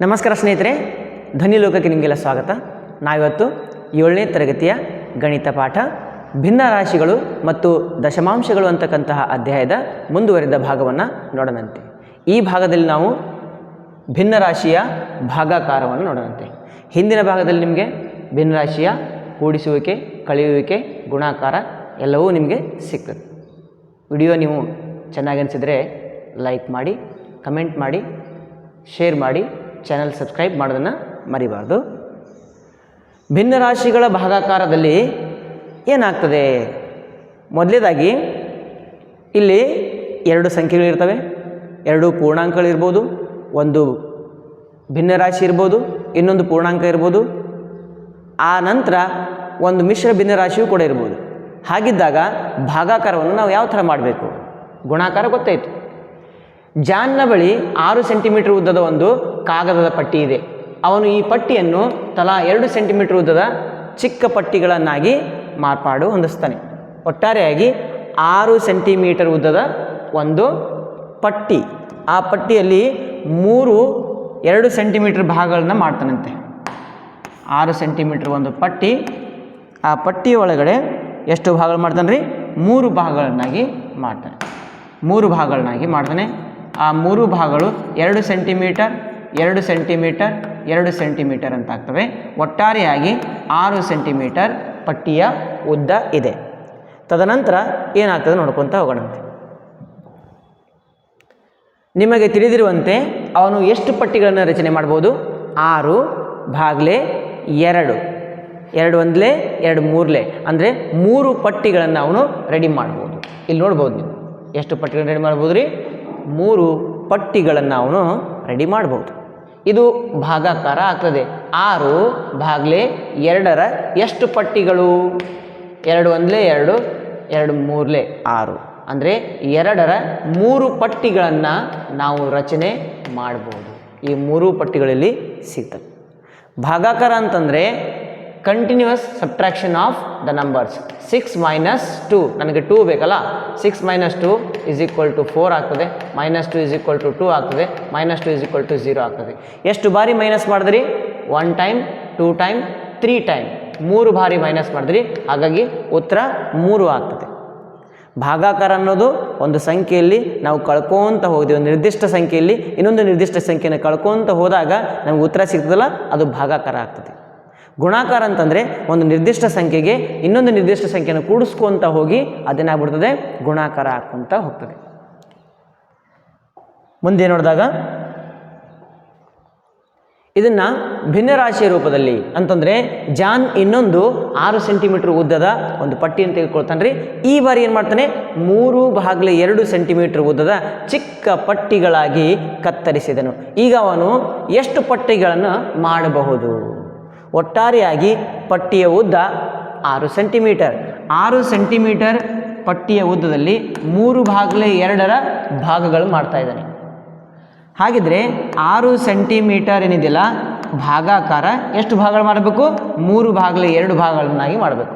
ನಮಸ್ಕಾರ ಸ್ನೇಹಿತರೆ, ಧ್ವನಿ ಲೋಕಕ್ಕೆ ನಿಮಗೆಲ್ಲ ಸ್ವಾಗತ. ನಾವಿವತ್ತು ಏಳನೇ ತರಗತಿಯ ಗಣಿತ ಪಾಠ, ಭಿನ್ನ ರಾಶಿಗಳು ಮತ್ತು ದಶಮಾಂಶಗಳು ಅಂತಕ್ಕಂತಹ ಅಧ್ಯಾಯದ ಮುಂದುವರಿದ ಭಾಗವನ್ನು ನೋಡೋಣಂತೆ ಈ ಭಾಗದಲ್ಲಿ ನಾವು ಭಿನ್ನ ರಾಶಿಯ ಭಾಗಾಕಾರವನ್ನು ನೋಡೋಣಂತೆ ಹಿಂದಿನ ಭಾಗದಲ್ಲಿ ನಿಮಗೆ ಭಿನ್ನ ರಾಶಿಯ ಕೂಡಿಸುವಿಕೆ, ಕಳೆಯುವಿಕೆ, ಗುಣಾಕಾರ ಎಲ್ಲವೂ ನಿಮಗೆ ಸಿಗ್ತದೆ ವಿಡಿಯೋ ನೀವು ಚೆನ್ನಾಗಿ ಅನಿಸಿದರೆ ಲೈಕ್ ಮಾಡಿ, ಕಮೆಂಟ್ ಮಾಡಿ, ಶೇರ್ ಮಾಡಿ. ಚಾನಲ್ ಸಬ್ಸ್ಕ್ರೈಬ್ ಮಾಡೋದನ್ನು ಮರಿಬಾರ್ದು. ಭಿನ್ನ ರಾಶಿಗಳ ಭಾಗಾಕಾರದಲ್ಲಿ ಏನಾಗ್ತದೆ? ಮೊದಲೇದಾಗಿ ಇಲ್ಲಿ ಎರಡು ಸಂಖ್ಯೆಗಳಿರ್ತವೆ ಎರಡು ಪೂರ್ಣಾಂಕಗಳಿರ್ಬೋದು ಒಂದು ಭಿನ್ನ ರಾಶಿ ಇರ್ಬೋದು, ಇನ್ನೊಂದು ಪೂರ್ಣಾಂಕ ಇರ್ಬೋದು. ಆ ನಂತರ ಒಂದು ಮಿಶ್ರ ಭಿನ್ನ ರಾಶಿಯೂ ಕೂಡ ಇರ್ಬೋದು. ಹಾಗಿದ್ದಾಗ ಭಾಗಾಕಾರವನ್ನು ನಾವು ಯಾವ ಥರ ಮಾಡಬೇಕು? ಗುಣಾಕಾರ ಗೊತ್ತಾಯಿತು ಜಾನ್ನ ಬಳಿ ಆರು ಸೆಂಟಿಮೀಟರ್ ಉದ್ದದ ಒಂದು ಕಾಗದದ ಪಟ್ಟಿ ಇದೆ. ಅವನು ಈ ಪಟ್ಟಿಯನ್ನು ತಲಾ ಎರಡು ಸೆಂಟಿಮೀಟರ್ ಉದ್ದದ ಚಿಕ್ಕ ಪಟ್ಟಿಗಳನ್ನಾಗಿ ಮಾರ್ಪಾಡು ಹೊಂದಿಸ್ತಾನೆ. ಒಟ್ಟಾರೆಯಾಗಿ ಆರು ಸೆಂಟಿಮೀಟರ್ ಉದ್ದದ ಒಂದು ಪಟ್ಟಿ. ಆ ಪಟ್ಟಿಯಲ್ಲಿ ಮೂರು ಎರಡು ಸೆಂಟಿಮೀಟರ್ ಭಾಗಗಳನ್ನ ಮಾಡ್ತಾನಂತೆ. ಆರು ಸೆಂಟಿಮೀಟರ್ ಒಂದು ಪಟ್ಟಿ. ಆ ಪಟ್ಟಿಯ ಒಳಗಡೆ ಎಷ್ಟು ಭಾಗಗಳು ಮಾಡ್ತಾನೆ ರೀ? ಮೂರು ಭಾಗಗಳನ್ನಾಗಿ ಮಾಡ್ತಾನೆ. ಮೂರು ಭಾಗಗಳನ್ನಾಗಿ ಮಾಡ್ತಾನೆ. ಆ ಮೂರು ಭಾಗಗಳು ಎರಡು ಸೆಂಟಿಮೀಟರ್ ಎರಡು ಸೆಂಟಿಮೀಟರ್ ಎರಡು ಸೆಂಟಿಮೀಟರ್ ಅಂತ ಆಗ್ತವೆ. ಒಟ್ಟಾರೆಯಾಗಿ ಆರು ಸೆಂಟಿಮೀಟರ್ ಪಟ್ಟಿಯ ಉದ್ದ ಇದೆ. ತದನಂತರ ಏನಾಗ್ತದೆ ನೋಡ್ಕೊತಾ ಹೋಗೋಣಂತೆ ನಿಮಗೆ ತಿಳಿದಿರುವಂತೆ ಅವನು ಎಷ್ಟು ಪಟ್ಟಿಗಳನ್ನು ರಚನೆ ಮಾಡ್ಬೋದು? ಆರು ಭಾಗ್ಲೆ ಎರಡು. ಎರಡು ಒಂದ್ಲೆ, ಎರಡು ಮೂರಲೇ. ಅಂದರೆ ಮೂರು ಪಟ್ಟಿಗಳನ್ನು ಅವನು ರೆಡಿ ಮಾಡ್ಬೋದು. ಇಲ್ಲಿ ನೋಡ್ಬೋದು ನೀವು. ಎಷ್ಟು ಪಟ್ಟಿಗಳನ್ನು ರೆಡಿ ಮಾಡ್ಬೋದು ರೀ ಮೂರು ಪಟ್ಟಿಗಳನ್ನು ಅವನು ರೆಡಿ ಮಾಡ್ಬೋದು. ಇದು ಭಾಗಾಕಾರ ಆಗ್ತದೆ. ಆರು ಭಾಗಲೆ ಎರಡರ ಎಷ್ಟು ಪಟ್ಟಿಗಳು? ಎರಡು ಒಂದಲೇ ಎರಡು ಎರಡು ಮೂರಲೆ ಆರು. ಅಂದರೆ ಎರಡರ ಮೂರು ಪಟ್ಟಿಗಳನ್ನು ನಾವು ರಚನೆ ಮಾಡ್ಬೋದು. ಈ ಮೂರು ಪಟ್ಟಿಗಳಲ್ಲಿ ಸಿಗ್ತದೆ. ಭಾಗಾಕಾರ ಅಂತಂದರೆ continuous subtraction of the numbers six minus two ನನಗೆ ಟೂ ಬೇಕಲ್ಲ? Six minus two is equal to four ಆಗ್ತದೆ. Minus two is equal to two ಆಗ್ತದೆ. Minus two is equal to zero ಆಗ್ತದೆ. ಎಷ್ಟು ಬಾರಿ ಮೈನಸ್ ಮಾಡಿದ್ರಿ? One time two time three time ಮೂರು ಬಾರಿ ಮೈನಸ್ ಮಾಡಿದ್ರಿ. ಹಾಗಾಗಿ ಉತ್ತರ ಮೂರು ಆಗ್ತದೆ. ಭಾಗಾಕಾರ ಅನ್ನೋದು ಒಂದು ಸಂಖ್ಯೆಯಲ್ಲಿ ನಾವು ಕಳ್ಕೊತ ಹೋಗ್ತೀವಿ ಒಂದು ನಿರ್ದಿಷ್ಟ ಸಂಖ್ಯೆಯಲ್ಲಿ ಇನ್ನೊಂದು ನಿರ್ದಿಷ್ಟ ಸಂಖ್ಯೆಯನ್ನು ಕಳ್ಕೊತ ಹೋದಾಗ ನಮಗೆ ಉತ್ತರ ಸಿಗ್ತದಲ್ಲ? ಅದು ಭಾಗಾಕಾರ ಆಗ್ತದೆ. ಗುಣಾಕಾರ ಅಂತಂದರೆ ಒಂದು ನಿರ್ದಿಷ್ಟ ಸಂಖ್ಯೆಗೆ ಇನ್ನೊಂದು ನಿರ್ದಿಷ್ಟ ಸಂಖ್ಯೆಯನ್ನು ಕೂಡಿಸ್ಕೊಂತ ಹೋಗಿ ಅದೇನಾಗ್ಬಿಡ್ತದೆ? ಗುಣಾಕಾರ ಹಾಕ್ಕೊಂತ ಹೋಗ್ತದೆ. ಮುಂದೆ ನೋಡಿದಾಗ ಇದನ್ನು ಭಿನ್ನರಾಶಿಯ ರೂಪದಲ್ಲಿ ಅಂತಂದರೆ ಜಾನ್ ಇನ್ನೊಂದು ಆರು ಸೆಂಟಿಮೀಟ್ರ್ ಉದ್ದದ ಒಂದು ಪಟ್ಟಿಯನ್ನು ತೆಗೆದುಕೊಳ್ತಾನೆ ರೀ ಈ ಬಾರಿ ಏನು ಮಾಡ್ತಾನೆ? ಮೂರು ಭಾಗಲೆ ಎರಡು ಸೆಂಟಿಮೀಟ್ರ್ ಉದ್ದದ ಚಿಕ್ಕ ಪಟ್ಟಿಗಳಾಗಿ ಕತ್ತರಿಸಿದನು. ಈಗ ಅವನು ಎಷ್ಟು ಪಟ್ಟಿಗಳನ್ನು ಮಾಡಬಹುದು? ಒಟ್ಟಾರೆಯಾಗಿ ಪಟ್ಟಿಯ ಉದ್ದ ಆರು ಸೆಂಟಿಮೀಟರ್ ಆರು ಸೆಂಟಿಮೀಟರ್ ಪಟ್ಟಿಯ ಉದ್ದದಲ್ಲಿ ಮೂರು ಭಾಗಲೇ ಎರಡರ ಭಾಗಗಳು ಮಾಡ್ತಾ ಇದ್ದಾನೆ. ಹಾಗಿದ್ರೆ ಆರು ಸೆಂಟಿಮೀಟರ್ ಏನಿದೆಯಲ್ಲ, ಭಾಗಾಕಾರ, ಎಷ್ಟು ಭಾಗಗಳು ಮಾಡಬೇಕು? ಮೂರು ಭಾಗಲೆ ಎರಡು ಭಾಗಗಳನ್ನಾಗಿ ಮಾಡಬೇಕು.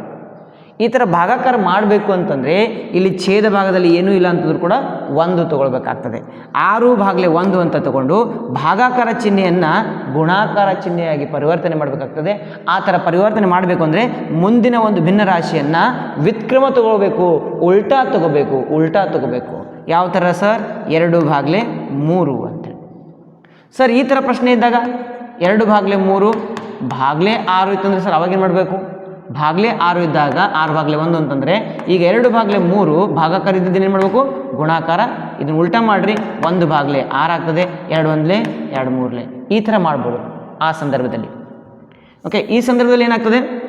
ಈ ಥರ ಭಾಗಾಕಾರ ಮಾಡಬೇಕು ಅಂತಂದರೆ ಇಲ್ಲಿ ಛೇದ ಭಾಗದಲ್ಲಿ ಏನೂ ಇಲ್ಲ ಅಂತಂದ್ರೂ ಕೂಡ ಒಂದು ತೊಗೊಳ್ಬೇಕಾಗ್ತದೆ. ಆರು ಭಾಗಲೇ ಒಂದು ಅಂತ ತಗೊಂಡು ಭಾಗಾಕಾರ ಚಿಹ್ನೆಯನ್ನು ಗುಣಾಕಾರ ಚಿಹ್ನೆಯಾಗಿ ಪರಿವರ್ತನೆ ಮಾಡಬೇಕಾಗ್ತದೆ. ಆ ಥರ ಪರಿವರ್ತನೆ ಮಾಡಬೇಕು ಅಂದರೆ ಮುಂದಿನ ಒಂದು ಭಿನ್ನ ರಾಶಿಯನ್ನು ವಿಕ್ರಮ ತಗೋಬೇಕು ಉಲ್ಟಾ ತಗೋಬೇಕು ಉಲ್ಟಾ ತಗೋಬೇಕು ಯಾವ ಥರ ಸರ್? ಎರಡು ಭಾಗಲೇ ಮೂರು ಅಂತೇಳಿ ಸರ್, ಈ ಥರ ಪ್ರಶ್ನೆ ಇದ್ದಾಗ ಎರಡು ಭಾಗಲೇ ಮೂರು ಭಾಗಲೇ ಆರು ಇತ್ತಂದರೆ ಸರ್ ಅವಾಗೇನು ಮಾಡಬೇಕು? ಭಾಗಲೆ ಆರು ಇದ್ದಾಗ ಆರು ಭಾಗಲೆ ಒಂದು ಅಂತಂದರೆ ಈಗ ಎರಡು ಭಾಗಲೆ ಮೂರು ಭಾಗಾಕಾರ ಇದ್ದಿದ್ದು ಏನು ಮಾಡಬೇಕು? ಗುಣಾಕಾರ. ಇದನ್ನು ಉಲ್ಟಾ ಮಾಡಿರಿ, ಒಂದು ಭಾಗಲೆ ಆರು ಆಗ್ತದೆ, ಎರಡು ಒಂದ್ಲೆ, ಎರಡು ಮೂರಲೆ. ಈ ಥರ ಮಾಡ್ಬೋದು ಆ ಸಂದರ್ಭದಲ್ಲಿ. ಓಕೆ ಈ ಸಂದರ್ಭದಲ್ಲಿ ಏನಾಗ್ತದೆ?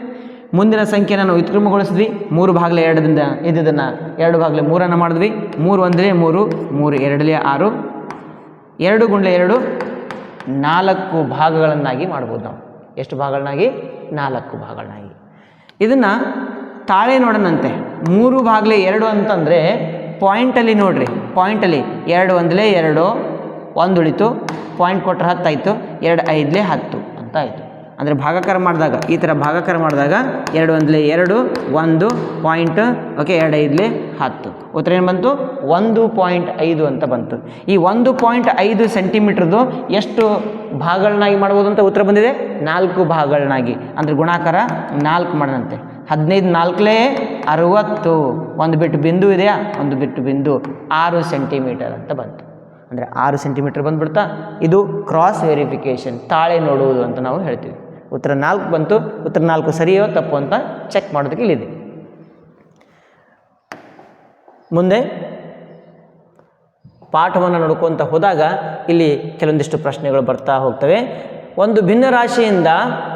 ಮುಂದಿನ ಸಂಖ್ಯೆನ ನಾವು ವ್ಯುತ್ಕ್ರಮಗೊಳಿಸಿದ್ವಿ ಮೂರು ಭಾಗಲೆ ಎರಡರಿಂದ ಇದ್ದಿದ್ದನ್ನು ಎರಡು ಭಾಗಲೆ ಮೂರನ್ನು ಮಾಡಿದ್ವಿ. ಮೂರು ಒಂದಲೇ ಮೂರು ಮೂರು ಎರಡಲೇ ಆರು. ಎರಡು ಗುಂಡ್ಲೆ ಎರಡು, ನಾಲ್ಕು ಭಾಗಗಳನ್ನಾಗಿ ಮಾಡ್ಬೋದು ನಾವು. ಎಷ್ಟು ಭಾಗಗಳನ್ನಾಗಿ ನಾಲ್ಕು ಭಾಗಗಳನ್ನಾಗಿ ಇದನ್ನು ತಾಳೆ ನೋಡೋಣಂತೆ ಮೂರು ಭಾಗಲೆ ಎರಡು ಅಂತಂದರೆ ಪಾಯಿಂಟಲ್ಲಿ ನೋಡ್ರಿ. ಪಾಯಿಂಟಲ್ಲಿ ಎರಡು ಒಂದಲೆ ಎರಡು, ಒಂದು ಉಳಿತು. ಪಾಯಿಂಟ್ ಕೊಟ್ಟರೆ ಹತ್ತಾಯಿತು. ಎರಡು ಐದಲೇ ಹತ್ತು ಅಂತ ಆಯಿತು. ಅಂದರೆ ಭಾಗಾಕಾರ ಮಾಡಿದಾಗ, ಈ ಥರ ಭಾಗಾಕಾರ ಮಾಡಿದಾಗ ಎರಡು ಒಂದಲೇ ಎರಡು, ಒಂದು ಪಾಯಿಂಟ್ ಓಕೆ ಎರಡು ಐದಲೇ ಹತ್ತು. ಉತ್ತರ ಏನು ಬಂತು? ಒಂದು ಪಾಯಿಂಟ್ ಐದು ಅಂತ ಬಂತು. ಈ ಒಂದು ಪಾಯಿಂಟ್ ಐದು ಸೆಂಟಿಮೀಟ್ರದ್ದು ಎಷ್ಟು ಭಾಗಗಳನ್ನಾಗಿ ಮಾಡ್ಬೋದು ಅಂತ ಉತ್ತರ ಬಂದಿದೆ? ನಾಲ್ಕು ಭಾಗಗಳನ್ನಾಗಿ. ಅಂದರೆ ಗುಣಾಕಾರ ನಾಲ್ಕು ಮಾಡಿದಂತೆ. ಹದಿನೈದು ನಾಲ್ಕಲೇ ಅರುವತ್ತು. ಒಂದು ಬಿಟ್ಟು ಬಿಂದು ಇದೆಯಾ? ಒಂದು ಬಿಟ್ಟು ಬಿಂದು ಆರು ಸೆಂಟಿಮೀಟರ್ ಅಂತ ಬಂತು. ಅಂದರೆ ಆರು ಸೆಂಟಿಮೀಟರ್ ಬಂದುಬಿಡ್ತಾ, ಇದು ಕ್ರಾಸ್ ವೆರಿಫಿಕೇಷನ್ ತಾಳೆ ನೋಡುವುದು ಅಂತ ನಾವು ಹೇಳ್ತೀವಿ. ಉತ್ತರ ನಾಲ್ಕು ಬಂತು. ಉತ್ತರ ನಾಲ್ಕು ಸರಿಯೋ ತಪ್ಪು ಅಂತ ಚೆಕ್ ಮಾಡೋದಕ್ಕೆ ಇಲ್ಲಿದೆ. ಮುಂದೆ ಪಾಠವನ್ನು ನೋಡ್ಕೊತ ಹೋದಾಗ ಇಲ್ಲಿ ಕೆಲವೊಂದಿಷ್ಟು ಪ್ರಶ್ನೆಗಳು ಬರ್ತಾ ಹೋಗ್ತವೆ. ಒಂದು ಭಿನ್ನ ರಾಶಿಯಿಂದ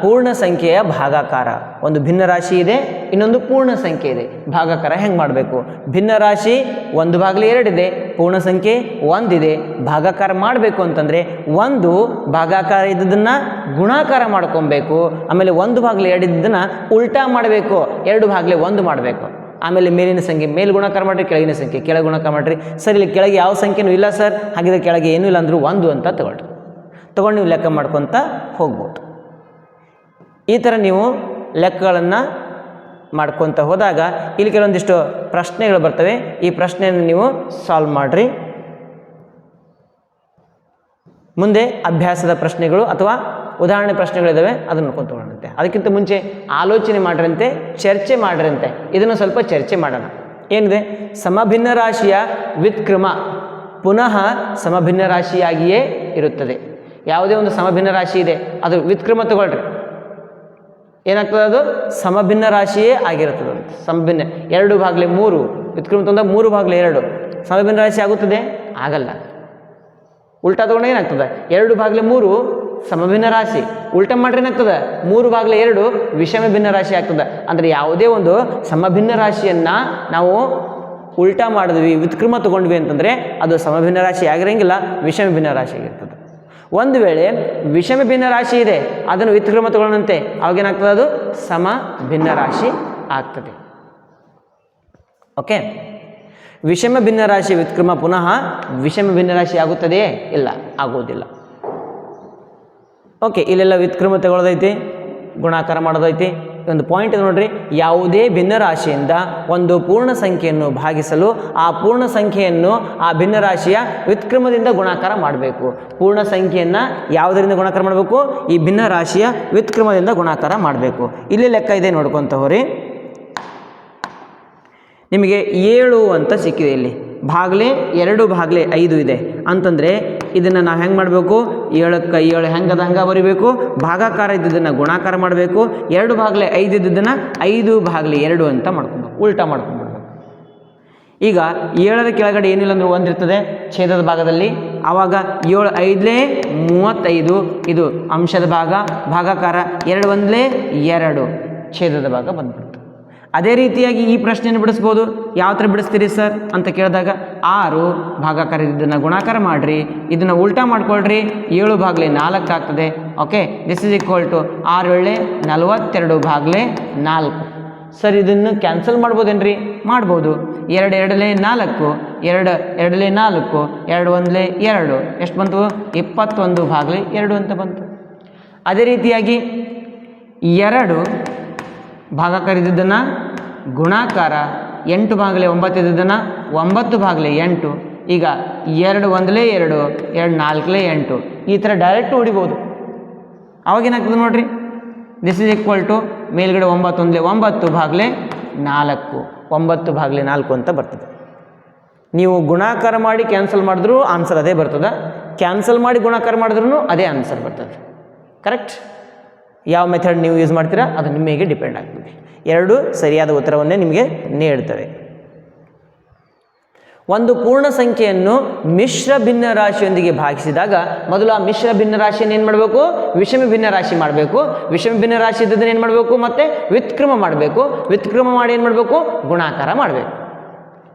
ಪೂರ್ಣ ಸಂಖ್ಯೆಯ ಭಾಗಾಕಾರ. ಒಂದು ಭಿನ್ನ ರಾಶಿ ಇದೆ, ಇನ್ನೊಂದು ಪೂರ್ಣ ಸಂಖ್ಯೆ ಇದೆ. ಭಾಗಾಕಾರ ಹೆಂಗೆ ಮಾಡಬೇಕು? ಭಿನ್ನ ರಾಶಿ ಒಂದು ಭಾಗಲಿ ಎರಡಿದೆ ಪೂರ್ಣ ಸಂಖ್ಯೆ ಒಂದಿದೆ ಭಾಗಾಕಾರ ಮಾಡಬೇಕು ಅಂತಂದರೆ ಒಂದು ಭಾಗಾಕಾರ ಇದ್ದದನ್ನು ಗುಣಾಕಾರ ಮಾಡ್ಕೊಬೇಕು. ಆಮೇಲೆ ಒಂದು ಭಾಗಲಿ ಎರಡಿದ್ದನ್ನು ಉಲ್ಟಾ ಮಾಡಬೇಕು. ಎರಡು ಭಾಗಲಿ ಒಂದು ಮಾಡಬೇಕು. ಆಮೇಲೆ ಮೇಲಿನ ಸಂಖ್ಯೆ, ಮೇಲ್ ಗುಣಕಾರ ಮಾಡಿರಿ, ಕೆಳಗಿನ ಸಂಖ್ಯೆ. ಕೆಳಗೆ ಗುಣಕಾರ ಮಾಡಿರಿ. ಸರ್, ಇಲ್ಲಿ ಕೆಳಗೆ ಯಾವ ಸಂಖ್ಯೆನೂ ಇಲ್ಲ ಸರ್. ಹಾಗಿದ್ರೆ ಕೆಳಗೆ ಏನೂ ಇಲ್ಲ ಅಂದರೂ ಒಂದು ಅಂತ ತಗೊಳ್ರಿ. ತೊಗೊಂಡು ನೀವು ಲೆಕ್ಕ ಮಾಡ್ಕೊತ ಹೋಗ್ಬೋದು. ಈ ಥರ ನೀವು ಲೆಕ್ಕಗಳನ್ನು ಮಾಡ್ಕೊತ ಹೋದಾಗ ಇಲ್ಲಿ ಕೆಲವೊಂದಿಷ್ಟು ಪ್ರಶ್ನೆಗಳು ಬರ್ತವೆ. ಈ ಪ್ರಶ್ನೆಯನ್ನು ನೀವು ಸಾಲ್ವ್ ಮಾಡಿರಿ. ಮುಂದೆ ಅಭ್ಯಾಸದ ಪ್ರಶ್ನೆಗಳು ಅಥವಾ ಉದಾಹರಣೆ ಪ್ರಶ್ನೆಗಳಿದ್ದಾವೆ ಅದನ್ನು ನೋಡ್ಕೊಂಡು ತಗೊಳ್ಳಂತೆ ಅದಕ್ಕಿಂತ ಮುಂಚೆ ಆಲೋಚನೆ ಮಾಡಿರಂತೆ, ಚರ್ಚೆ ಮಾಡಿರಂತೆ, ಇದನ್ನು ಸ್ವಲ್ಪ ಚರ್ಚೆ ಮಾಡೋಣ. ಏನಿದೆ? ಸಮಭಿನ್ನ ರಾಶಿಯ ವ್ಯುತ್ಕ್ರಮ ಪುನಃ ಸಮಭಿನ್ನ ರಾಶಿಯಾಗಿಯೇ ಇರುತ್ತದೆ. ಯಾವುದೇ ಒಂದು ಸಮಭಿನ್ನ ರಾಶಿ ಇದೆ, ಅದು ವ್ಯುತ್ಕ್ರಮ ತಗೊಳ್ರಿ. ಏನಾಗ್ತದೆ ಅದು? ಸಮಭಿನ್ನ ರಾಶಿಯೇ ಆಗಿರುತ್ತದೆ ಅಂತ. ಸಮಭಿನ್ನ, ಎರಡು ಭಾಗಲೆ ಮೂರು, ವ್ಯುತ್ಕ್ರಮ ತಂದಾಗ ಮೂರು ಭಾಗಲೆ ಎರಡು. ಸಮಭಿನ್ನ ರಾಶಿ ಆಗುತ್ತದೆ? ಆಗಲ್ಲ. ಉಲ್ಟಾ ತಗೊಂಡು ಏನಾಗ್ತದೆ? ಎರಡು ಭಾಗಲೆ ಮೂರು ಸಮಭಿನ್ನ ರಾಶಿ. ಉಲ್ಟಾ ಮಾಡ್ರಿ ಏನಾಗ್ತದೆ? ಮೂರು ಬಾಗಿಲ ಎರಡು ವಿಷಮ ಭಿನ್ನ ರಾಶಿ ಆಗ್ತದೆ. ಅಂದರೆ ಯಾವುದೇ ಒಂದು ಸಮಭಿನ್ನ ರಾಶಿಯನ್ನು ನಾವು ಉಲ್ಟಾ ಮಾಡಿದ್ವಿ ವಿತ್ಕ್ರಮ ತಗೊಂಡ್ವಿ ಅಂತಂದರೆ ಅದು ಸಮಭಿನ್ನ ರಾಶಿ ಆಗಿರಂಗಿಲ್ಲ, ವಿಷಮ ಭಿನ್ನ ರಾಶಿ ಆಗಿರ್ತದೆ. ಒಂದು ವೇಳೆ ವಿಷಮ ಭಿನ್ನ ರಾಶಿ ಇದೆ, ಅದನ್ನು ವಿತ್ಕ್ರಮ ತಗೊಳ್ಳಂತೆ ಅವಾಗೇನಾಗ್ತದೆ ಅದು? ಸಮ ಭಿನ್ನ ರಾಶಿ ಆಗ್ತದೆ. ಓಕೆ? ವಿಷಮ ಭಿನ್ನ ರಾಶಿ ವಿತ್ಕ್ರಮ ಪುನಃ ವಿಷಮ ಭಿನ್ನ ರಾಶಿ ಆಗುತ್ತದೆಯೇ? ಇಲ್ಲ, ಆಗುವುದಿಲ್ಲ. ಓಕೆ, ಇಲ್ಲೆಲ್ಲ ವ್ಯುತ್ಕ್ರಮ ತಗೊಳ್ಳೋದೈತಿ ಗುಣಾಕಾರ ಮಾಡೋದೈತಿ. ಒಂದು ಪಾಯಿಂಟ್ ನೋಡ್ರಿ, ಯಾವುದೇ ಭಿನ್ನರಾಶಿಯಿಂದ ಒಂದು ಪೂರ್ಣ ಸಂಖ್ಯೆಯನ್ನು ಭಾಗಿಸಲು ಆ ಪೂರ್ಣ ಸಂಖ್ಯೆಯನ್ನು ಆ ಭಿನ್ನರಾಶಿಯ ವ್ಯುತ್ಕ್ರಮದಿಂದ ಗುಣಾಕಾರ ಮಾಡಬೇಕು. ಪೂರ್ಣ ಸಂಖ್ಯೆಯನ್ನು ಯಾವುದರಿಂದ ಗುಣಾಕಾರ ಮಾಡಬೇಕು? ಈ ಭಿನ್ನರಾಶಿಯ ವ್ಯುತ್ಕ್ರಮದಿಂದ ಗುಣಾಕಾರ ಮಾಡಬೇಕು. ಇಲ್ಲಿ ಲೆಕ್ಕ ಇದೆ ನೋಡ್ಕೊತ ಹೋರಿ. ನಿಮಗೆ ಏಳು ಅಂತ ಸಿಕ್ಕಿದೆ ಇಲ್ಲಿ. ಭಾಗಲೆ ಎರಡು ಭಾಗಲೆ ಐದು ಇದೆ. ಅಂತಂದರೆ ಇದನ್ನು ನಾವು ಹೆಂಗೆ ಮಾಡಬೇಕು? ಏಳಕ್ಕೆ ಏಳು ಹೆಂಗದ ಹಂಗೆ ಬರಿಬೇಕು. ಭಾಗಾಕಾರ ಇದ್ದಿದ್ದನ್ನು ಗುಣಾಕಾರ ಮಾಡಬೇಕು. ಎರಡು ಭಾಗಲೆ ಐದು ಇದ್ದಿದ್ದನ್ನು ಐದು ಭಾಗಲೆ ಎರಡು ಅಂತ ಮಾಡ್ಕೊಬೇಕು. ಉಲ್ಟಾ ಮಾಡ್ಕೊಂಡ್ಬಿಡ್ಬೇಕು ಈಗ ಏಳರ ಕೆಳಗಡೆ ಏನಿಲ್ಲ ಅಂದ್ರೆ ಒಂದಿರ್ತದೆ ಛೇದದ ಭಾಗದಲ್ಲಿ ಆವಾಗ ಏಳು ಐದಲೇ ಮೂವತ್ತೈದು. ಇದು ಅಂಶದ ಭಾಗ. ಭಾಗಾಕಾರ ಎರಡು ಒಂದಲೇ ಎರಡು. ಛೇದದ ಭಾಗ ಬಂದ್ಬಿಡ್ತು ಅದೇ ರೀತಿಯಾಗಿ ಈ ಪ್ರಶ್ನೆಯನ್ನು ಬಿಡಿಸ್ಬೋದು. ಯಾವ ಥರ ಬಿಡಿಸ್ತೀರಿ ಸರ್ ಅಂತ ಕೇಳಿದಾಗ ಆರು ಭಾಗಾಕಾರ ಇದನ್ನು ಗುಣಾಕಾರ ಮಾಡಿರಿ, ಇದನ್ನು ಉಲ್ಟಾ ಮಾಡ್ಕೊಳ್ರಿ, ಏಳು ಭಾಗಲೇ ನಾಲ್ಕು ಆಗ್ತದೆ. Okay this is equal to ಆರು ಏಳೆ ನಲವತ್ತೆರಡು ಭಾಗಲೆ ನಾಲ್ಕು. ಸರ್, ಇದನ್ನು ಕ್ಯಾನ್ಸಲ್ ಮಾಡ್ಬೋದೇನ್ರಿ? ಮಾಡ್ಬೋದು. ಎರಡು ಎರಡಲೇ ನಾಲ್ಕು, ಎರಡು ಎರಡಲೇ ನಾಲ್ಕು, ಎರಡು ಒಂದಲೇ ಎರಡು. ಎಷ್ಟು ಬಂತು? ಇಪ್ಪತ್ತೊಂದು ಭಾಗಲೆ ಎರಡು ಅಂತ ಬಂತು. ಅದೇ ರೀತಿಯಾಗಿ ಎರಡು ಭಾಗ ಇದ್ದಿದ್ದನ್ನು ಗುಣಾಕಾರ ಎಂಟು ಭಾಗಲೇ ಒಂಬತ್ತು ಇದ್ದದನ್ನು ಒಂಬತ್ತು ಭಾಗಲೆ ಎಂಟು, ಈಗ ಎರಡು ಒಂದಲೇ ಎರಡು ಎರಡು ನಾಲ್ಕಲೇ ಎಂಟು. ಈ ಥರ ಡೈರೆಕ್ಟ್ ಹೊಡಿಬೋದು ಅವಾಗೇನಾಗ್ತದೆ ನೋಡ್ರಿ? ದಿಸ್ ಇಸ್ ಈಕ್ವಲ್ ಟು ಮೇಲ್ಗಡೆ ಒಂಬತ್ತು ಒಂದಲೇ ಒಂಬತ್ತು ಭಾಗಲೆ ನಾಲ್ಕು. ಒಂಬತ್ತು ಭಾಗಲೆ ನಾಲ್ಕು ಅಂತ ಬರ್ತದೆ. ನೀವು ಗುಣಾಕಾರ ಮಾಡಿ ಕ್ಯಾನ್ಸಲ್ ಮಾಡಿದ್ರೂ ಆನ್ಸರ್ ಅದೇ ಬರ್ತದೆ. ಕ್ಯಾನ್ಸಲ್ ಮಾಡಿ ಗುಣಾಕಾರ ಮಾಡಿದ್ರೂ ಅದೇ ಆನ್ಸರ್ ಬರ್ತದೆ. ಕರೆಕ್ಟ್ ಯಾವ ಮೆಥಡ್ ನೀವು ಯೂಸ್ ಮಾಡ್ತೀರಾ? ಅದು ನಿಮಗೆ ಡಿಪೆಂಡ್ ಆಗ್ತದೆ. ಎರಡು ಸರಿಯಾದ ಉತ್ತರವನ್ನೇ ನಿಮಗೆ ನೀಡ್ತವೆ. ಒಂದು ಪೂರ್ಣ ಸಂಖ್ಯೆಯನ್ನು ಮಿಶ್ರ ಭಿನ್ನ ರಾಶಿಯೊಂದಿಗೆ ಭಾಗಿಸಿದಾಗ ಮೊದಲು ಆ ಮಿಶ್ರ ಭಿನ್ನ ರಾಶಿಯನ್ನು ಏನು ಮಾಡಬೇಕು? ವಿಷಮ ಭಿನ್ನ ರಾಶಿ ಮಾಡಬೇಕು. ವಿಷಮ ಭಿನ್ನ ರಾಶಿ ಇದ್ದದನ್ನು ಏನು ಮಾಡಬೇಕು? ಮತ್ತು ವ್ಯುತ್ಕ್ರಮ ಮಾಡಬೇಕು. ವ್ಯುತ್ಕ್ರಮ ಮಾಡಿ ಏನು ಮಾಡಬೇಕು? ಗುಣಾಕಾರ ಮಾಡಬೇಕು.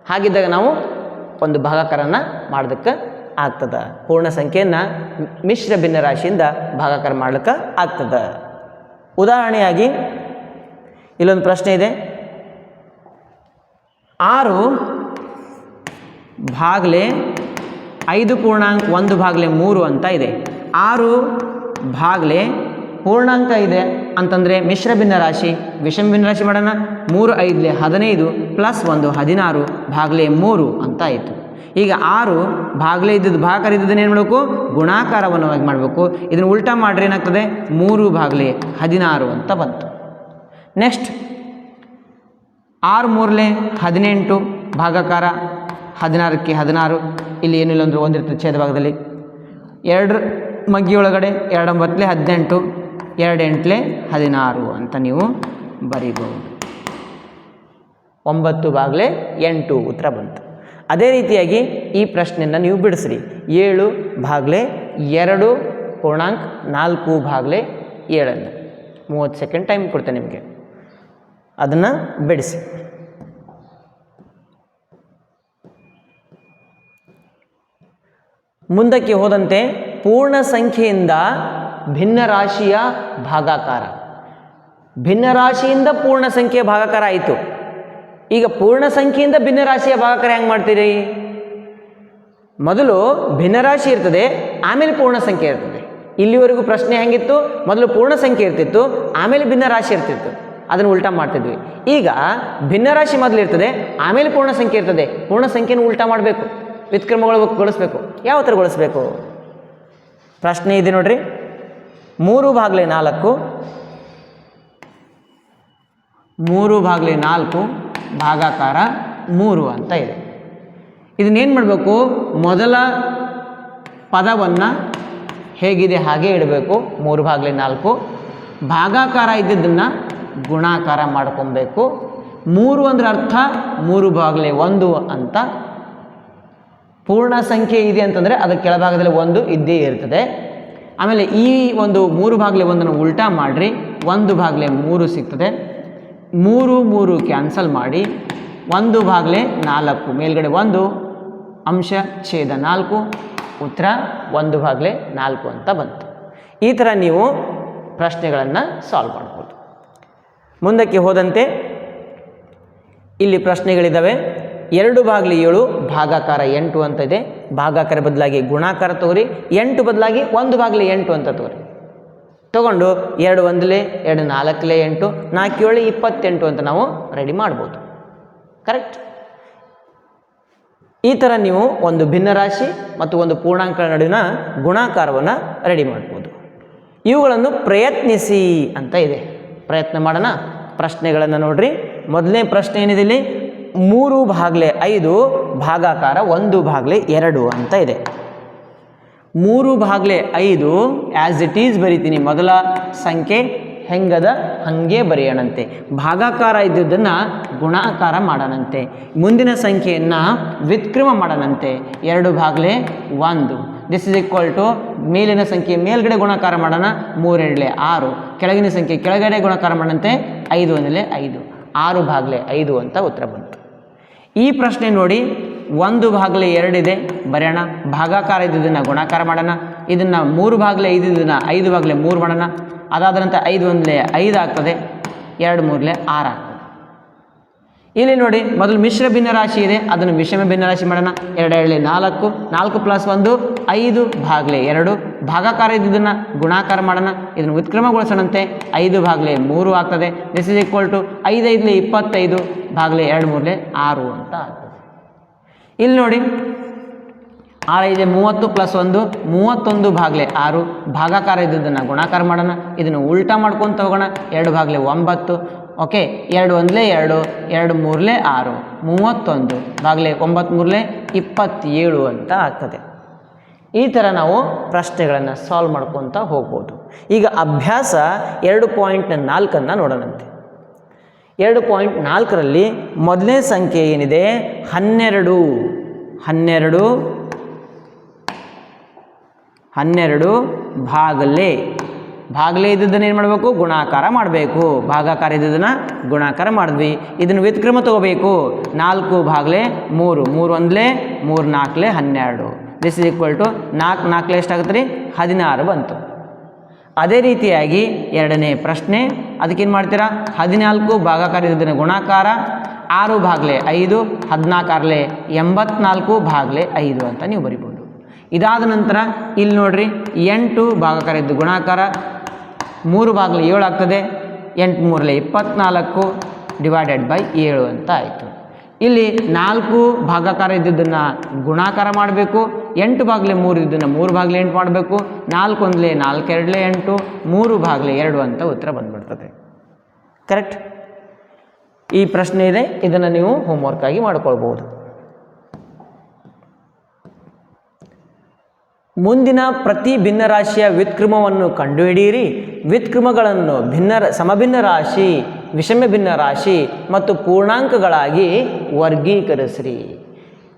ಹಾಗಿದ್ದಾಗ ನಾವು ಒಂದು ಭಾಗಾಕಾರನ ಮಾಡೋದಕ್ಕೆ ಆಗ್ತದೆ. ಪೂರ್ಣ ಸಂಖ್ಯೆಯನ್ನು ಮಿಶ್ರ ಭಿನ್ನ ರಾಶಿಯಿಂದ ಭಾಗಾಕಾರ ಮಾಡ್ಲಿಕ್ಕೆ ಆಗ್ತದೆ. ಉದಾಹರಣೆಯಾಗಿ ಇಲ್ಲೊಂದು ಪ್ರಶ್ನೆ ಇದೆ. ಆರು ಭಾಗಲೆ ಐದು ಪೂರ್ಣಾಂಕ ಒಂದು ಭಾಗಲೆ ಮೂರು ಅಂತ ಇದೆ. ಆರು ಭಾಗಲೆ ಪೂರ್ಣಾಂಕ ಇದೆ ಅಂತಂದರೆ ಮಿಶ್ರ ಭಿನ್ನರಾಶಿ ವಿಷಮ ಭಿನ್ನರಾಶಿ ಮಾಡೋಣ. ಮೂರು ಐದಲೆ ಹದಿನೈದು ಪ್ಲಸ್ ಒಂದು ಹದಿನಾರು ಭಾಗಲೆ ಮೂರು ಅಂತ ಆಯಿತು. ಈಗ ಆರು ಭಾಗಲೆ ಇದ್ದದ್ದು ಭಾಗಕಾರ ಇದ್ದದನ್ನು ಏನು ಮಾಡಬೇಕು? ಗುಣಾಕಾರವನ್ನು ಮಾಡಬೇಕು. ಇದನ್ನು ಉಲ್ಟಾ ಮಾಡ್ರೆ ಏನಾಗ್ತದೆ? ಮೂರು ಭಾಗಲೆ ಹದಿನಾರು ಅಂತ ಬಂತು. ನೆಕ್ಸ್ಟ್ ಆರು ಮೂರಲೆ ಹದಿನೆಂಟು ಭಾಗಾಕಾರ ಹದಿನಾರಕ್ಕೆ ಹದಿನಾರು. ಇಲ್ಲಿ ಏನಿಲ್ಲ ಅಂದ್ರೆ ಒಂದಿರ್ತದೆ ಛೇದ ಭಾಗದಲ್ಲಿ ಎರಡು ಮಗ್ಗಿಯೊಳಗಡೆ ಎರಡು ಒಂಬತ್ತಲೆ ಹದಿನೆಂಟು ಎರಡು ಎಂಟಲೆ ಹದಿನಾರು ಅಂತ ನೀವು ಬರೀಬಹುದು. ಒಂಬತ್ತು ಬಾಗಲೆ ಎಂಟು ಉತ್ತರ ಬಂತು. ಅದೇ ರೀತಿಯಾಗಿ ಈ ಪ್ರಶ್ನೆಯನ್ನು ನೀವು ಬಿಡಿಸ್ರಿ. ಏಳು ಭಾಗಲೆ ಎರಡು ಪೂರ್ಣಾಂಕ ನಾಲ್ಕು ಭಾಗಲೆ ಏಳನ್ನು. ಮೂವತ್ತು ಸೆಕೆಂಡ್ ಟೈಮ್ ಕೊಡ್ತೇನೆ ನಿಮಗೆ. ಅದನ್ನು ಬಿಡಿಸಿ. ಮುಂದಕ್ಕೆ ಹೋದಂತೆ ಪೂರ್ಣ ಸಂಖ್ಯೆಯಿಂದ ಭಿನ್ನ ರಾಶಿಯ ಭಾಗಾಕಾರ. ಭಿನ್ನ ರಾಶಿಯಿಂದ ಪೂರ್ಣ ಸಂಖ್ಯೆಯ ಭಾಗಾಕಾರ ಆಯಿತು. ಈಗ ಪೂರ್ಣ ಸಂಖ್ಯೆಯಿಂದ ಭಿನ್ನ ರಾಶಿಯ ಭಾಗಾಕಾರ ಹೆಂಗೆ ಮಾಡ್ತೀರಿ? ಮೊದಲು ಭಿನ್ನರಾಶಿ ಇರ್ತದೆ, ಆಮೇಲೆ ಪೂರ್ಣ ಸಂಖ್ಯೆ ಇರ್ತದೆ. ಇಲ್ಲಿವರೆಗೂ ಪ್ರಶ್ನೆ ಹೆಂಗಿತ್ತು? ಮೊದಲು ಪೂರ್ಣ ಸಂಖ್ಯೆ ಇರ್ತಿತ್ತು, ಆಮೇಲೆ ಭಿನ್ನ ರಾಶಿ ಇರ್ತಿತ್ತು. ಅದನ್ನು ಉಲ್ಟಾ ಮಾಡ್ತಿದ್ವಿ. ಈಗ ಭಿನ್ನರಾಶಿ ಮೊದಲು ಇರ್ತದೆ, ಆಮೇಲೆ ಪೂರ್ಣ ಸಂಖ್ಯೆ ಇರ್ತದೆ. ಪೂರ್ಣ ಸಂಖ್ಯೆನ ಉಲ್ಟಾ ಮಾಡಬೇಕು. ವ್ಯುತ್ಕ್ರಮಗಳು ಗೊಳಿಸ್ಬೇಕು. ಯಾವ ಥರ ಗೊಳಿಸ್ಬೇಕು? ಪ್ರಶ್ನೆ ಇದೆ ನೋಡ್ರಿ. ಮೂರು ಭಾಗಲೆ ನಾಲ್ಕು, ಮೂರು ಭಾಗಲೆ ನಾಲ್ಕು, ಭಾಗಾಕಾರ ಮೂರು ಅಂತ ಇದೆ. ಇದನ್ನೇನು ಮಾಡಬೇಕು? ಮೊದಲ ಪದವನ್ನು ಹೇಗಿದೆ ಹಾಗೆ ಇಡಬೇಕು. ಮೂರು ಭಾಗಲೆ ನಾಲ್ಕು, ಭಾಗಾಕಾರ ಇದ್ದಿದ್ದನ್ನು ಗುಣಾಕಾರ ಮಾಡ್ಕೊಬೇಕು. ಮೂರು ಅಂದ್ರೆ ಅರ್ಥ, ಮೂರು ಭಾಗಲೆ ಒಂದು ಅಂತ. ಪೂರ್ಣ ಸಂಖ್ಯೆ ಇದೆ ಅಂತಂದರೆ ಅದರ ಕೆಳಭಾಗದಲ್ಲಿ ಒಂದು ಇದ್ದೇ ಇರ್ತದೆ. ಆಮೇಲೆ ಈ ಒಂದು ಮೂರು ಭಾಗಲೆ ಒಂದನ್ನು ಉಲ್ಟಾ ಮಾಡಿರಿ, ಒಂದು ಭಾಗಲೆ ಮೂರು ಸಿಗ್ತದೆ. ಮೂರು ಮೂರು ಕ್ಯಾನ್ಸಲ್ ಮಾಡಿ, ಒಂದು ಭಾಗಲೆ ನಾಲ್ಕು, ಮೇಲ್ಗಡೆ ಒಂದು, ಅಂಶ ಛೇದ ನಾಲ್ಕು, ಉತ್ತರ ಒಂದು ಭಾಗಲೆ ನಾಲ್ಕು ಅಂತ ಬಂತು. ಈ ಥರ ನೀವು ಪ್ರಶ್ನೆಗಳನ್ನು ಸಾಲ್ವ್ ಮಾಡ್ಬೋದು. ಮುಂದಕ್ಕೆ ಹೋದಂತೆ ಇಲ್ಲಿ ಪ್ರಶ್ನೆಗಳಿದ್ದಾವೆ ಎರಡು ಬಾಗಿಲು ಏಳು, ಭಾಗಾಕಾರ ಎಂಟು ಅಂತ ಇದೆ. ಭಾಗಾಕಾರ ಬದಲಾಗಿ ಗುಣಾಕಾರ ತೋರಿ ಎಂಟು ಬದಲಾಗಿ ಒಂದು ಬಾಗಿಲು ಎಂಟು ಅಂತ ತೋರಿ ತಗೊಂಡು ಎರಡು ಒಂದಲೇ, ಎರಡು ನಾಲ್ಕಲೇ ಎಂಟು ನಾಲ್ಕು ಏಳು ಇಪ್ಪತ್ತೆಂಟು ಅಂತ ನಾವು ರೆಡಿ ಮಾಡ್ಬೋದು. ಕರೆಕ್ಟ್ ಈ ಥರ ನೀವು ಒಂದು ಭಿನ್ನರಾಶಿ ಮತ್ತು ಒಂದು ಪೂರ್ಣಾಂಕ ನಡುವಿನ ಗುಣಾಕಾರವನ್ನು ರೆಡಿ ಮಾಡ್ಬೋದು. ಇವುಗಳನ್ನು ಪ್ರಯತ್ನಿಸಿ ಅಂತ ಇದೆ. ಪ್ರಯತ್ನ ಮಾಡೋಣ. ಪ್ರಶ್ನೆಗಳನ್ನು ನೋಡ್ರಿ. ಮೊದಲನೇ ಪ್ರಶ್ನೆ ಏನಿದೆ ಇಲ್ಲಿ? ಮೂರು ಭಾಗಲೆ ಐದು, ಭಾಗಾಕಾರ ಒಂದು ಭಾಗಲೆ ಎರಡು ಅಂತ ಇದೆ. ಮೂರು ಭಾಗಲೆ ಐದು ಆ್ಯಸ್ ಇಟ್ ಈಸ್ ಬರಿತೀನಿ. ಮೊದಲ ಸಂಖ್ಯೆ ಹೆಂಗದ? ಹಾಗೆ ಬರೆಯೋಣಂತೆ. ಭಾಗಾಕಾರ ಇದ್ದುದನ್ನು ಗುಣಾಕಾರ ಮಾಡೋಣಂತೆ. ಮುಂದಿನ ಸಂಖ್ಯೆಯನ್ನು ವ್ಯುತ್ಕ್ರಮ ಮಾಡೋಣಂತೆ. ಎರಡು ಭಾಗಲೆ ಒಂದು. ದಿಸ್ ಇಸ್ ಈಕ್ವಲ್ ಟು ಮೇಲಿನ ಸಂಖ್ಯೆ ಮೇಲ್ಗಡೆ ಗುಣಾಕಾರ ಮಾಡೋಣ ಮೂರೆರಡಲೆ ಆರು. ಕೆಳಗಿನ ಸಂಖ್ಯೆ ಕೆಳಗಡೆ ಗುಣಾಕಾರ ಮಾಡಂತೆ ಐದು ಒಂದಲೆ ಐದು. ಆರು ಭಾಗಲೆ ಐದು ಅಂತ ಉತ್ತರ ಬಂತು. ಈ ಪ್ರಶ್ನೆ ನೋಡಿ ಒಂದು ಭಾಗಲೆ ಎರಡಿದೆ. ಬರೆಯೋಣ. ಭಾಗಾಕಾರ ಇದ್ದುದನ್ನು ಗುಣಾಕಾರ ಮಾಡೋಣ. ಇದನ್ನು ಮೂರು ಭಾಗಲೆ ಐದಿದ್ದನ್ನು ಐದು ಭಾಗಲೆ ಮೂರು ಮಾಡೋಣ. ಅದಾದ ನಂತರ ಐದು ಒಂದಲೆ ಐದು ಆಗ್ತದೆ. ಎರಡು ಮೂರಲೆ ಆರು ಆಗ್ತದೆ. ಇಲ್ಲಿ ನೋಡಿ, ಮೊದಲು ಮಿಶ್ರ ಭಿನ್ನರಾಶಿ ಇದೆ, ಅದನ್ನು ಮಿಶ್ರಮ ಭಿನ್ನರಾಶಿ ಮಾಡೋಣ. ಎರಡು ಎರಡಲೆ ನಾಲ್ಕು ನಾಲ್ಕು ಪ್ಲಸ್ ಒಂದು, ಐದು ಭಾಗಲೆ ಎರಡು. ಭಾಗಾಕಾರ ಇದ್ದುದನ್ನು ಗುಣಾಕಾರ ಮಾಡೋಣ, ಇದನ್ನು ಉತ್ಕ್ರಮಗೊಳಿಸೋಣಂತೆ, ಐದು ಭಾಗಲೆ ಮೂರು ಆಗ್ತದೆ. ದಿಸ್ ಇಸ್ ಈಕ್ವಲ್ ಟು ಐದೈದಲೆ ಇಪ್ಪತ್ತೈದು, ಭಾಗಲೆ ಎರಡು ಮೂರಲೆ ಆರು ಅಂತ ಆಗ್ತದೆ. ಇಲ್ಲಿ ನೋಡಿ ಆರೈದೆ ಮೂವತ್ತು ಪ್ಲಸ್ ಒಂದು, ಮೂವತ್ತೊಂದು ಭಾಗಲೆ ಆರು. ಭಾಗಾಕಾರ ಇದ್ದದನ್ನು ಗುಣಾಕಾರ ಮಾಡೋಣ, ಇದನ್ನು ಉಲ್ಟಾ ಮಾಡ್ಕೊತ ಹೋಗೋಣ, ಎರಡು ಭಾಗಲೆ ಒಂಬತ್ತು ಓಕೆ ಎರಡು ಒಂದಲೇ ಎರಡು ಎರಡು ಮೂರಲೇ ಆರು, ಮೂವತ್ತೊಂದು, ಬಾಗಿಲೆ ಒಂಬತ್ತು ಮೂರಲೇ ಇಪ್ಪತ್ತೇಳು ಅಂತ ಆಗ್ತದೆ. ಈ ಥರ ನಾವು ಪ್ರಶ್ನೆಗಳನ್ನು ಸಾಲ್ವ್ ಮಾಡ್ಕೊತ ಹೋಗ್ಬೋದು. ಈಗ ಅಭ್ಯಾಸ ಎರಡು ಪಾಯಿಂಟ್ ನಾಲ್ಕನ್ನು ನೋಡೋಣಂತೆ. ಎರಡು ಪಾಯಿಂಟ್ ನಾಲ್ಕರಲ್ಲಿ ಮೊದಲನೇ ಸಂಖ್ಯೆ ಏನಿದೆ? ಹನ್ನೆರಡು ಹನ್ನೆರಡು ಹನ್ನೆರಡು ಭಾಗಲೆ ಭಾಗಲೆ ಇದ್ದದ್ದನ್ನು ಏನು ಮಾಡಬೇಕು? ಗುಣಾಕಾರ ಮಾಡಬೇಕು. ಭಾಗಾಕಾರ ಇದ್ದದನ್ನು ಗುಣಾಕಾರ ಮಾಡಿದ್ವಿ. ಇದನ್ನು ವ್ಯುತ್ಕ್ರಮ ತಗೋಬೇಕು. ನಾಲ್ಕು ಭಾಗಲೆ ಮೂರು. ಮೂರು ಒಂದಲೇ ಮೂರು ನಾಲ್ಕಲೇ ಹನ್ನೆರಡು. ದಿಸ್ ಇಸ್ ಈಕ್ವಲ್ ಟು ನಾಲ್ಕು ನಾಲ್ಕಲೆ ಎಷ್ಟಾಗುತ್ತೆ ರೀ? ಹದಿನಾರು ಬಂತು. ಅದೇ ರೀತಿಯಾಗಿ ಎರಡನೇ ಪ್ರಶ್ನೆ ಅದಕ್ಕೇನು ಮಾಡ್ತೀರಾ? ಹದಿನಾಲ್ಕು ಭಾಗಾಕಾರ ಇದ್ದದನ್ನು ಗುಣಾಕಾರ, ಆರು ಭಾಗಲೆ ಐದು ಹದಿನಾಲ್ಕಾರಲೆ ಎಂಬತ್ನಾಲ್ಕು ಭಾಗಲೆ ಐದು ಅಂತ ನೀವು ಬರಿಬೋದು. ಇದಾದ ನಂತರ ಇಲ್ಲಿ ನೋಡ್ರಿ, ಎಂಟು ಭಾಗಕಾರ ಇದ್ದು ಗುಣಾಕಾರ ಮೂರು ಬಾಗಿಲು ಏಳು ಆಗ್ತದೆ. ಎಂಟು ಮೂರಲೆ ಇಪ್ಪತ್ನಾಲ್ಕು ಡಿವೈಡೆಡ್ ಬೈ ಏಳು ಅಂತ ಆಯಿತು. ಇಲ್ಲಿ ನಾಲ್ಕು ಭಾಗಾಕಾರ ಇದ್ದಿದ್ದನ್ನು ಗುಣಾಕಾರ ಮಾಡಬೇಕು. ಎಂಟು ಭಾಗಲೆ ಮೂರು ಇದ್ದನ್ನು ಮೂರು ಭಾಗಲೆ ಎಂಟು ಮಾಡಬೇಕು. ನಾಲ್ಕು ಒಂದಲೇ ನಾಲ್ಕು, ಎರಡಲೇ ಎಂಟು, ಮೂರು ಭಾಗಲೆ ಎರಡು ಅಂತ ಉತ್ತರ ಬಂದ್ಬಿಡ್ತದೆ. ಕರೆಕ್ಟ್ ಈ ಪ್ರಶ್ನೆ ಇದೆ. ಇದನ್ನು ನೀವು ಹೋಮ್ವರ್ಕ್ ಆಗಿ ಮಾಡ್ಕೊಳ್ಬೋದು ಮುಂದಿನ ಪ್ರತಿ ಭಿನ್ನರಾಶಿಯ ವ್ಯುತ್ಕ್ರಮವನ್ನು ಕಂಡುಹಿಡಿಯಿರಿ. ವ್ಯುತ್ಕ್ರಮಗಳನ್ನು ಭಿನ್ನ ಸಮಭಿನ್ನ ರಾಶಿ, ವಿಷಮ ಭಿನ್ನ ರಾಶಿ ಮತ್ತು ಪೂರ್ಣಾಂಕಗಳಾಗಿ ವರ್ಗೀಕರಿಸ್ರಿ.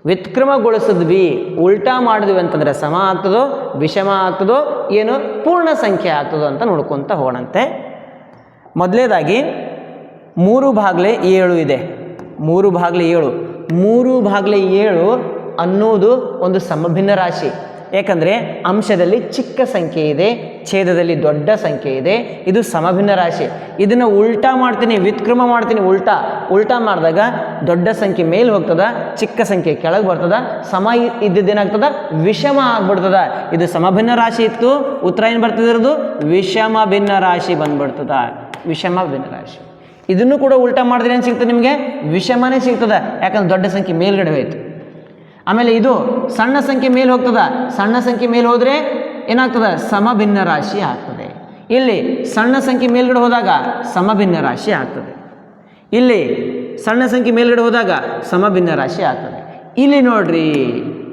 ವ್ಯುತ್ಕ್ರಮಗೊಳಿಸಿದ್ವಿ, ಉಲ್ಟಾ ಮಾಡಿದ್ವಿ ಅಂತಂದರೆ ಸಮ ಆಗ್ತದೋ, ವಿಷಮ ಆಗ್ತದೋ, ಏನು ಪೂರ್ಣ ಸಂಖ್ಯೆ ಆಗ್ತದೋ ಅಂತ ನೋಡ್ಕೊತ ಹೋಗೋಣಂತೆ. ಮೊದಲೇದಾಗಿ, ಮೂರು ಭಾಗಲೆ ಏಳು ಇದೆ. ಮೂರು ಭಾಗಲೆ ಏಳು. ಮೂರು ಭಾಗಲೆ ಏಳು ಅನ್ನೋದು ಒಂದು ಸಮಭಿನ್ನ ರಾಶಿ. ಏಕೆಂದರೆ ಅಂಶದಲ್ಲಿ ಚಿಕ್ಕ ಸಂಖ್ಯೆ ಇದೆ, ಛೇದದಲ್ಲಿ ದೊಡ್ಡ ಸಂಖ್ಯೆ ಇದೆ, ಇದು ಸಮಭಿನ್ನ ರಾಶಿ. ಇದನ್ನು ಉಲ್ಟಾ ಮಾಡ್ತೀನಿ, ವ್ಯುತ್ಕ್ರಮ ಮಾಡ್ತೀನಿ, ಉಲ್ಟಾ. ಉಲ್ಟಾ ಮಾಡಿದಾಗ ದೊಡ್ಡ ಸಂಖ್ಯೆ ಮೇಲೆ ಹೋಗ್ತದ, ಚಿಕ್ಕ ಸಂಖ್ಯೆ ಕೆಳಗೆ ಬರ್ತದ, ಸಮ ಇದ್ದಿದ್ದೇನಾಗ್ತದ ವಿಷಮ ಆಗ್ಬಿಡ್ತದ. ಇದು ಸಮಭಿನ್ನ ರಾಶಿ ಇತ್ತು, ಉತ್ತರ ಏನು ಬರ್ತದಿರೋದು ವಿಷಮ ಭಿನ್ನ ರಾಶಿ ಬಂದ್ಬಿಡ್ತದ. ವಿಷಮ ಭಿನ್ನ ರಾಶಿ. ಇದನ್ನು ಕೂಡ ಉಲ್ಟಾ ಮಾಡಿದ್ರೆ ಏನು ಸಿಗ್ತದೆ ನಿಮಗೆ? ವಿಷಮನೇ ಸಿಗ್ತದೆ. ಯಾಕಂದ್ರೆ ದೊಡ್ಡ ಸಂಖ್ಯೆ ಮೇಲ್ಗಡೆ ಹೋಯ್ತು. ಆಮೇಲೆ ಇದು ಸಣ್ಣ ಸಂಖ್ಯೆ ಮೇಲೆ ಹೋಗ್ತದ. ಸಣ್ಣ ಸಂಖ್ಯೆ ಮೇಲೆ ಹೋದರೆ ಏನಾಗ್ತದೆ? ಸಮಭಿನ್ನ ರಾಶಿ ಆಗ್ತದೆ. ಇಲ್ಲಿ ಸಣ್ಣ ಸಂಖ್ಯೆ ಮೇಲ್ಗಡೆ ಹೋದಾಗ ಸಮಭಿನ್ನ ರಾಶಿ ಆಗ್ತದೆ. ಇಲ್ಲಿ ಸಣ್ಣ ಸಂಖ್ಯೆ ಮೇಲ್ಗಡೆ ಹೋದಾಗ ಸಮಭಿನ್ನ ರಾಶಿ ಆಗ್ತದೆ. ಇಲ್ಲಿ ನೋಡ್ರಿ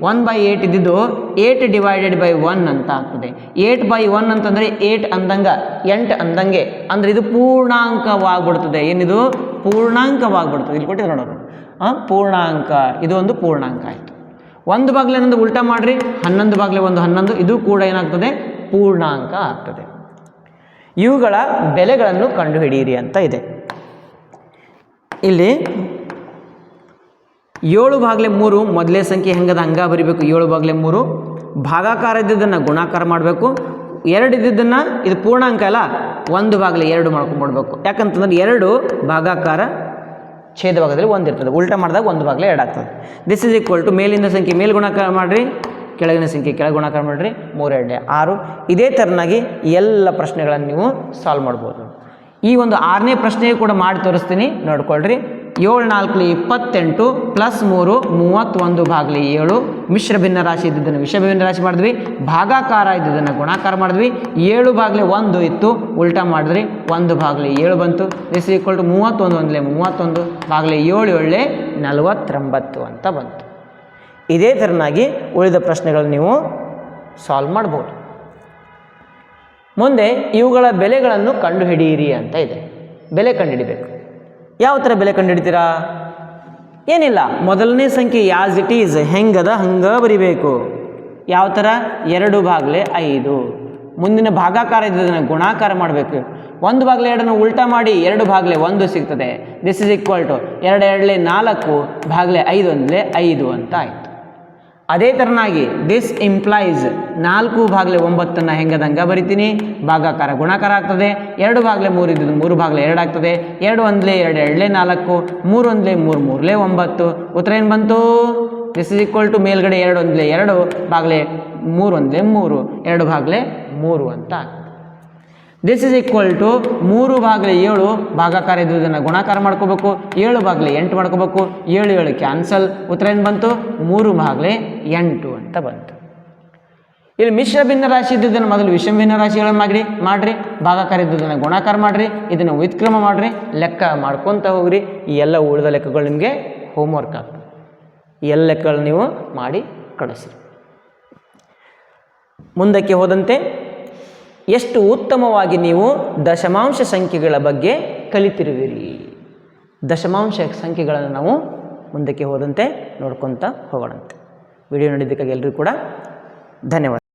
ಒನ್ ಬೈ ಏಟ್ ಇದ್ದಿದ್ದು ಏಟ್ ಡಿವೈಡೆಡ್ ಬೈ ಒನ್ ಅಂತ ಆಗ್ತದೆ. ಏಟ್ ಬೈ ಒನ್ ಅಂತಂದರೆ ಏಟ್ ಅಂದಂಗ, ಎಂಟು ಅಂದಂಗೆ, ಅಂದರೆ ಇದು ಪೂರ್ಣಾಂಕವಾಗ್ಬಿಡ್ತದೆ. ಏನಿದು? ಪೂರ್ಣಾಂಕವಾಗ್ಬಿಡ್ತದೆ. ಇಲ್ಲಿ ಕೊಟ್ಟಿದ್ರು ನೋಡೋದು ಪೂರ್ಣಾಂಕ. ಇದು ಒಂದು ಪೂರ್ಣಾಂಕ ಆಯಿತು. ಒಂದು ಬಾಗಿಲೆ ಏನೊಂದು ಉಲ್ಟಾ ಮಾಡಿರಿ, ಹನ್ನೊಂದು ಬಾಗಿಲೆ ಒಂದು ಹನ್ನೊಂದು, ಇದು ಕೂಡ ಏನಾಗ್ತದೆ? ಪೂರ್ಣಾಂಕ ಆಗ್ತದೆ. ಇವುಗಳ ಬೆಲೆಗಳನ್ನು ಕಂಡುಹಿಡಿಯಿರಿ ಅಂತ ಇದೆ. ಇಲ್ಲಿ ಏಳು ಬಾಗಿಲೆ ಮೂರು, ಮೊದಲೇ ಸಂಖ್ಯೆ ಹೆಂಗದ ಹಂಗ ಬರಿಬೇಕು? ಏಳು ಬಾಗಿಲೆ ಮೂರು. ಭಾಗಾಕಾರ ಇದ್ದಿದ್ದನ್ನು ಗುಣಾಕಾರ ಮಾಡಬೇಕು. ಎರಡು ಇದ್ದಿದ್ದನ್ನು ಇದು ಪೂರ್ಣಾಂಕ ಅಲ್ಲ, ಒಂದು ಬಾಗಿಲೆ ಎರಡು ಮಾಡ್ಕೊಂಡ್ಬಿಡ್ಬೇಕು. ಯಾಕಂತಂದ್ರೆ ಎರಡು ಭಾಗಾಕಾರ ಛೇದ ಭಾಗದಲ್ಲಿ ಒಂದು ಇರ್ತದೆ. ಉಲ್ಟಾ ಮಾಡಿದಾಗ ಒಂದು ಭಾಗಲೇ ಎರಡು ಆಗ್ತದೆ. ದಿಸ್ ಇಸ್ ಈಕ್ವಲ್ ಟು ಮೇಲಿಂದ ಸಂಖ್ಯೆ ಮೇಲ್ ಗುಣಾಕಾರ ಮಾಡಿರಿ, ಕೆಳಗಿನ ಸಂಖ್ಯೆ ಕೆಳಗೆ ಗುಣಾಕಾರ ಮಾಡಿರಿ ಮೂರು ಎರಡೇ ಆರು, ಇದೇ ಥರನಾಗಿ ಎಲ್ಲ ಪ್ರಶ್ನೆಗಳನ್ನು ನೀವು ಸಾಲ್ವ್ ಮಾಡ್ಬೋದು. ಈ ಒಂದು ಆರನೇ ಪ್ರಶ್ನೆಯೂ ಕೂಡ ಮಾಡಿ ತೋರಿಸ್ತೀನಿ, ನೋಡ್ಕೊಳ್ರಿ. ಏಳು ನಾಲ್ಕಲಿ ಇಪ್ಪತ್ತೆಂಟು ಪ್ಲಸ್ ಮೂರು ಮೂವತ್ತೊಂದು ಭಾಗಲಿ ಏಳು. ಮಿಶ್ರ ಭಿನ್ನ ರಾಶಿ ಇದ್ದಿದ್ದನ್ನು ವಿಷ ಭಿನ್ನ ರಾಶಿ ಮಾಡಿದ್ವಿ. ಭಾಗಾಕಾರ ಇದ್ದಿದ್ದನ್ನು ಗುಣಾಕಾರ ಮಾಡಿದ್ವಿ. ಏಳು ಭಾಗಲಿ ಒಂದು ಇತ್ತು. ಉಲ್ಟಾ ಮಾಡಿದ್ರಿ ಒಂದು ಭಾಗಲಿ ಏಳು ಬಂತು. ದಿಸ್ ಈಕ್ವಲ್ ಟು ಮೂವತ್ತೊಂದು ಒಂದಲೇ ಮೂವತ್ತೊಂದು ಭಾಗಲಿ ಏಳು ಏಳೆ ನಲವತ್ತೊಂಬತ್ತು ಅಂತ ಬಂತು. ಇದೇ ಥರನಾಗಿ ಉಳಿದ ಪ್ರಶ್ನೆಗಳನ್ನು ನೀವು ಸಾಲ್ವ್ ಮಾಡ್ಬೋದು. ಮುಂದೆ ಇವುಗಳ ಬೆಲೆಗಳನ್ನು ಕಂಡುಹಿಡಿಯಿರಿ ಅಂತ ಇದೆ. ಬೆಲೆ ಕಂಡುಹಿಡಿಬೇಕು. ಯಾವ ಥರ ಬೆಲೆ ಕಂಡುಹಿಡಿತೀರಾ? ಏನಿಲ್ಲ, ಮೊದಲನೇ ಸಂಖ್ಯೆ ಯಾಸ್ ಇಟ್ ಈಸ್ ಹೆಂಗದ ಹಂಗೆ ಬರಿಬೇಕು. ಯಾವ ಥರ? ಎರಡು ಬಾಗ್ಲೆ ಐದು. ಮುಂದಿನ ಭಾಗಾಕಾರ ಇದ್ದದನ್ನು ಗುಣಾಕಾರ ಮಾಡಬೇಕು. ಒಂದು ಭಾಗಲೆ ಎರಡನ್ನು ಉಲ್ಟಾ ಮಾಡಿ ಎರಡು ಭಾಗಲೆ ಒಂದು ಸಿಗ್ತದೆ. ದಿಸ್ ಇಸ್ ಈಕ್ವಲ್ ಟು ಎರಡು ಎರಡಲೆ ನಾಲ್ಕು ಭಾಗಲೆ ಐದು ಅಂದರೆ ಐದು ಅಂತ ಆಯಿತು. ಅದೇ ಥರನಾಗಿ ದಿಸ್ ಇಂಪ್ಲೈಸ್ ನಾಲ್ಕು ಭಾಗಲೆ ಒಂಬತ್ತನ್ನು ಹೆಂಗದಂಗೆ ಬರಿತೀನಿ? ಭಾಗಾಕಾರ ಗುಣಾಕಾರ ಆಗ್ತದೆ. ಎರಡು ಭಾಗಲೆ ಮೂರು ಇದ್ದದ್ದು ಮೂರು ಭಾಗಲೆ ಎರಡು ಆಗ್ತದೆ. ಎರಡು ಒಂದಲೇ ಎರಡು, ಎರಡಲೇ ನಾಲ್ಕು, ಮೂರು ಒಂದಲೇ ಮೂರು, ಮೂರಲೇ ಒಂಬತ್ತು. ಉತ್ತರ ಏನು ಬಂತು? ದಿಸ್ ಇಸ್ ಈಕ್ವಲ್ ಟು ಮೇಲ್ಗಡೆ ಎರಡು ಒಂದಲೇ ಎರಡು, ಭಾಗಲೆ ಮೂರು ಒಂದಲೇ ಮೂರು, ಎರಡು ಭಾಗಲೆ ಮೂರು ಅಂತ ದಿಸ್ ಇಸ್ ಈಕ್ವಲ್ ಟು ಮೂರು ಭಾಗಲೆ ಏಳು ಭಾಗಾಕಾರ ಇದ್ದುದನ್ನು ಗುಣಾಕಾರ ಮಾಡ್ಕೋಬೇಕು. ಏಳು ಭಾಗಲೆ ಎಂಟು ಮಾಡ್ಕೋಬೇಕು. ಏಳು ಏಳು ಕ್ಯಾನ್ಸಲ್ ಉತ್ತರ ಏನು ಬಂತು? ಮೂರು ಭಾಗಲೆ ಎಂಟು ಅಂತ ಬಂತು. ಇಲ್ಲಿ ಮಿಶ್ರ ಭಿನ್ನ ರಾಶಿ ಇದ್ದುದನ್ನು ಮೊದಲು ವಿಷಮ ಭಿನ್ನ ರಾಶಿಗಳನ್ನು ಮಾಡಿ ಮಾಡಿರಿ. ಭಾಗಾಕಾರ ಇದ್ದುದನ್ನು ಗುಣಾಕಾರ ಮಾಡಿರಿ. ಇದನ್ನು ವ್ಯುತ್ಕ್ರಮ ಮಾಡಿರಿ. ಲೆಕ್ಕ ಮಾಡ್ಕೊತ ಹೋಗ್ರಿ. ಈ ಎಲ್ಲ ಉಳಿದ ಲೆಕ್ಕಗಳು ನಿಮಗೆ ಹೋಮ್ವರ್ಕ್ ಆಗ್ತದೆ. ಈ ಎಲ್ಲ ಲೆಕ್ಕಗಳು ನೀವು ಮಾಡಿ ಕಳಿಸ್ರಿ. ಮುಂದಕ್ಕೆ ಹೋದಂತೆ ಎಷ್ಟು ಉತ್ತಮವಾಗಿ ನೀವು ದಶಮಾಂಶ ಸಂಖ್ಯೆಗಳ ಬಗ್ಗೆ ಕಲಿತಿರುವಿರಿ. ದಶಮಾಂಶ ಸಂಖ್ಯೆಗಳನ್ನು ನಾವು ಮುಂದಕ್ಕೆ ಹೋದಂತೆ ನೋಡ್ಕೊತಾ ಹೋಗೋಣಂತೆ. ವಿಡಿಯೋ ನೋಡಿದ್ದಕ್ಕಾಗಿ ಎಲ್ಲರಿಗೂ ಕೂಡ ಧನ್ಯವಾದ.